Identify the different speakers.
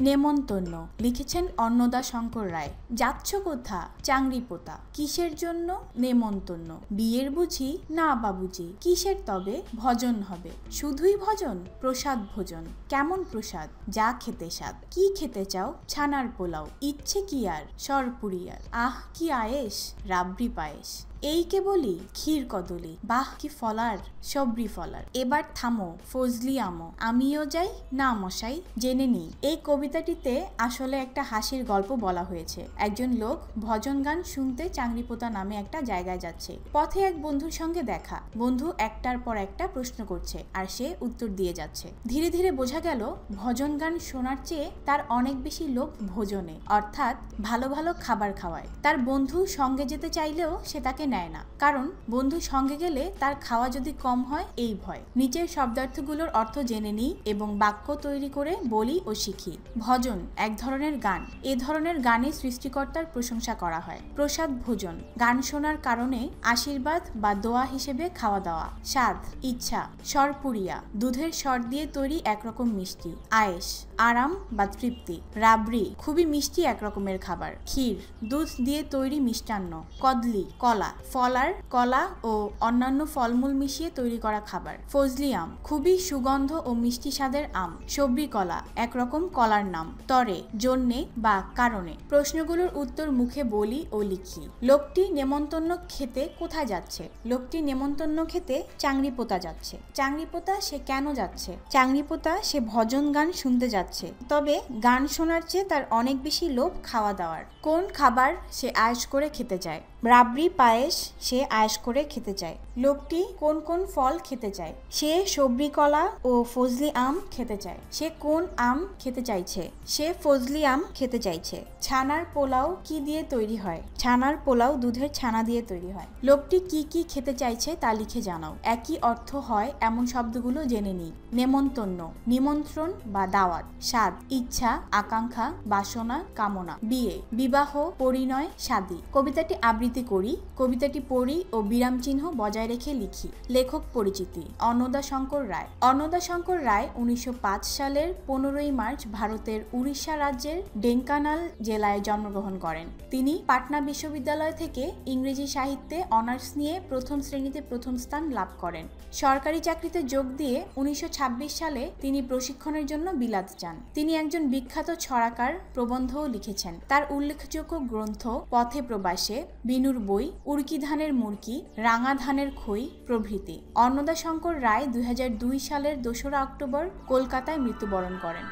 Speaker 1: নেমন্তন্ন লিখেছেন অন্নদা শঙ্কর রায়। যাচ্ছ কোথা? চাংরি পোতা। কিসের জন্য? নেমন্তন্ন। বিয়ের বুঝি? না বাবুজি কিসের তবে? ভজন হবে। শুধুই ভজন? প্রসাদ ভোজন। কেমন প্রসাদ? যা খেতে স্বাদ। কি খেতে চাও? ছানার পোলাও। ইচ্ছে কি আর? সরপুরিয়ার আহ, কি আয়েস রাবড়ি পায়েস এই কে বলি? ক্ষীর কদলি। বাহ, কি ফলার, সবরি ফলার। এবার থামো, ফজলি আমো। আমিও যাই, না মশাই জেনে নিই। এই কবিতাটিতে আসলে একটা হাসির গল্প বলা হয়েছে। একজন লোক ভজন গান শুনতে চাংরিপোতা নামে একটা জায়গায় যাচ্ছে। পথে এক বন্ধুর সঙ্গে দেখা। বন্ধু একটার পর একটা প্রশ্ন করছে, আর সে উত্তর দিয়ে যাচ্ছে। ধীরে ধীরে বোঝা গেল, ভজন গান শোনার চেয়ে তার অনেক বেশি লোক ভোজনে, অর্থাৎ ভালো ভালো খাবার খাওয়ায়। তার বন্ধু সঙ্গে যেতে চাইলেও সে তাকে নেয় না। কারণ বন্ধু সঙ্গে গেলে তার খাওয়া যদি কম হয়, এই ভয়। নিচের শব্দার্থগুলোর অর্থ জেনে নিই এবং বাক্য তৈরি করে বলি ও শিখি। ভজন এক ধরনের গান। এ ধরনের গানে সৃষ্টিকর্তার প্রশংসা করা হয়। প্রসাদ ভোজন। গান শোনার কারণে আশীর্বাদ বা দোয়া হিসেবে খাওয়া দাওয়া। স্বাদ, ইচ্ছা সরপুরিয়া দুধের স্বর দিয়ে তৈরি একরকম মিষ্টি। আয়েস আরাম বা তৃপ্তি। রাবড়ি, খুবই মিষ্টি এক রকমের খাবার। ক্ষীর, দুধ দিয়ে তৈরি মিষ্টান্ন। কদলি, কলা। ফলার কলা ও অন্যান্য ফলমূল মিশিয়ে তৈরি করা খাবার। ফজলি আম, খুবই সুগন্ধ ও মিষ্টি স্বাদের আম। সবরি কলা, একরকম কলার নাম। তরে, জন্যে বা কারণে। প্রশ্নগুলোর উত্তর মুখে বলি ও লিখি। লোকটি নেমন্তন্ন খেতে কোথায় যাচ্ছে? লোকটি নেমন্তন্ন খেতে চাংরি পোতা যাচ্ছে। চাংরি পোতা সে কেন যাচ্ছে? চাংরি পোতা সে ভজন গান শুনতে যাচ্ছে। তবে গান শোনার চেয়ে তার অনেক বেশি লোভ খাওয়া দাওয়ার। কোন খাবার সে আয়েস করে খেতে চায়? রাবড়ি পায়েস সে আয়েস করে খেতে চায়। লোকটি কোন কোন ফল খেতে চায়? সে সবরি কলা ও ফজলি আম খেতে চায়। সে কোন আম খেতে চাইছে? সে ফজলি আম খেতে চাইছে। ছানার পোলাও কি দিয়ে তৈরি হয়? ছানার পোলাও দুধের ছানা দিয়ে তৈরি হয়। লোকটি কি কি খেতে চাইছে তা লিখে জানাও। একই অর্থ হয় এমন শব্দগুলো জেনে নিই। নেমন্তন্ন, নিমন্ত্রণ বা দাওয়াত। স্বাদ, ইচ্ছা, আকাঙ্ক্ষা, বাসনা, কামনা। বিয়ে, বিবাহ, পরিণয় শাদী কবিতাটি আবৃত্তি করি, কবিতাটি পড়ি ও বিরাম চিহ্ন বজায় রেখে লিখি। লেখক পরিচিতি অন্নদা শঙ্কর রায়। অন্নদা শঙ্কর রায় উনিশশো সালের পনেরোই মার্চ ভারতের উড়িষ্যা রাজ্যের ডেঙ্কানাল জেলায় জন্মগ্রহণ করেন। তিনি পাটনা বিশ্ববিদ্যালয় থেকে ইংরেজি সাহিত্যে অনার্স নিয়ে প্রথম শ্রেণীতে প্রথম স্থান লাভ করেন। সরকারি চাকরিতে যোগ দিয়ে উনিশশো ছাব্বিশ সালে তিনি প্রশিক্ষণের জন্য বিলাত যান তিনি একজন বিখ্যাত ছড়াকার প্রবন্ধও লিখেছেন। তার উল্লেখযোগ্য গ্রন্থ পথে প্রবাসে বিনুর বই উড়কি ধানের মুরকি, রাঙা ধানের খই প্রভৃতি। অন্নদাশঙ্কর রায় দুই হাজার দুই সালের দোসরা অক্টোবর কলকাতায় মৃত্যুবরণ করেন।